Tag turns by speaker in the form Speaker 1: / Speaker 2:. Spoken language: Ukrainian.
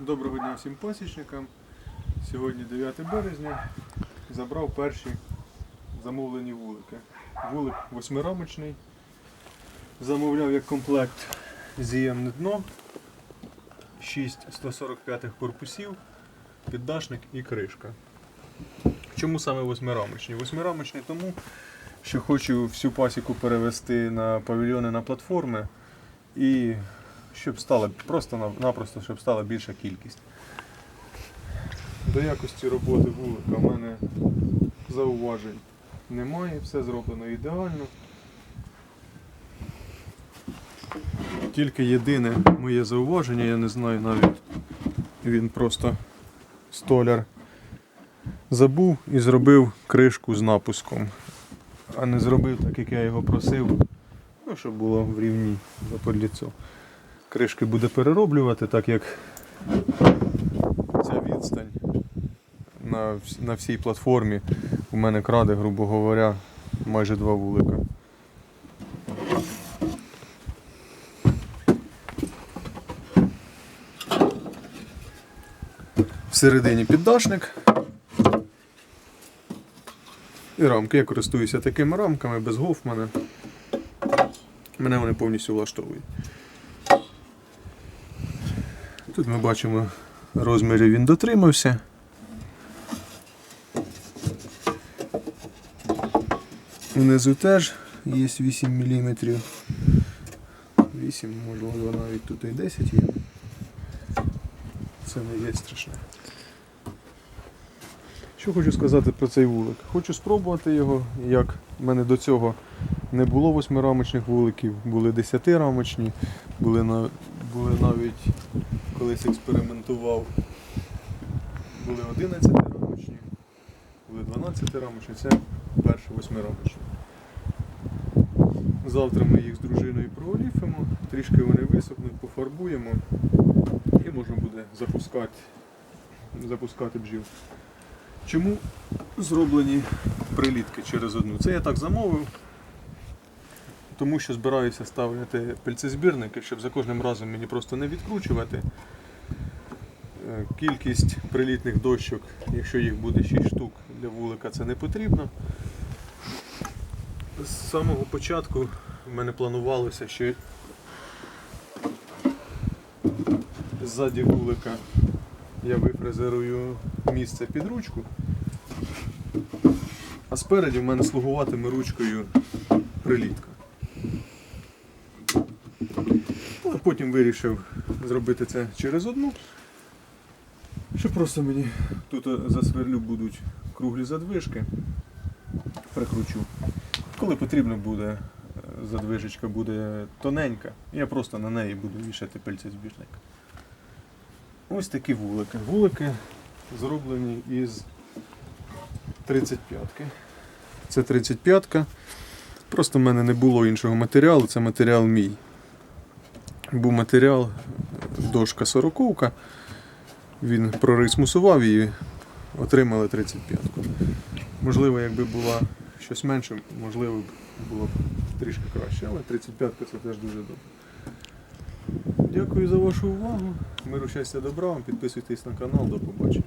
Speaker 1: Доброго дня всім пасічникам. Сьогодні 9 березня. Забрав перші замовлені вулики. Вулик восьмирамочний. Замовляв як комплект зіємне дно, 6 145 корпусів, піддашник і кришка. Чому саме восьмирамочні? Восьмирамочні тому, що хочу всю пасіку перевести на павільйони на платформи і щоб стала просто-напросто, щоб стала більша кількість. До якості роботи вулика в мене зауважень немає, все зроблено ідеально. Тільки єдине моє зауваження, я не знаю навіть, він просто столяр забув і зробив кришку з напуском, а не зробив так, як я його просив, ну, щоб було в рівні за заподліцо. Кришки буде перероблювати, так як ця відстань на, на всій платформі у мене краде, грубо говоря, майже два вулика. Всередині піддашник. І рамки. Я користуюся такими рамками без Гофмана. Мене вони повністю влаштовують. Тут ми бачимо розміри він дотримався. Внизу теж є 8 мм. 8, можливо, навіть тут і 10 є. Це не є страшне. Що хочу сказати про цей вулик? Хочу спробувати його, як в мене до цього не було восьмирамочних вуликів, були десятирамочні, були, на, були навіть колись експериментував, були 11 рамочні, були 12 рамочні, це перші восьмирамочні. Завтра ми їх з дружиною прооліфимо, трішки вони висохнуть, пофарбуємо і можна буде запускати, запускати бджіл. Чому зроблені прилітки через одну? Це я так замовив, тому що збираюся ставити пельцезбірники, щоб за кожним разом мені просто не відкручувати. Е, Кількість прилітних дощок, якщо їх буде 6 штук для вулика, це не потрібно. З самого початку в мене планувалося, що ззаді вулика я вифрезерую місце під ручку, а спереді в мене слугуватиме ручкою прилітка. Ну, а потім вирішив зробити це через одну, що просто мені тут е, засверлю будуть круглі задвижки, прикручу. Коли потрібно буде, е, задвижечка буде тоненька, я просто на неї буду вішати пильцезбірник. Ось такі вулики. Вулики зроблені із 35-ки. Це 35-ка. Просто в мене не було іншого матеріалу, це матеріал мій. Був матеріал дошка 40 Він прорисмусував її, отримали 35-ку. Можливо, якби була щось менше, можливо, було б трішки краще, але 35-ка це теж дуже добре. Дякую за вашу увагу. Миру щастя добра вам. Підписуйтесь на канал. До побачення.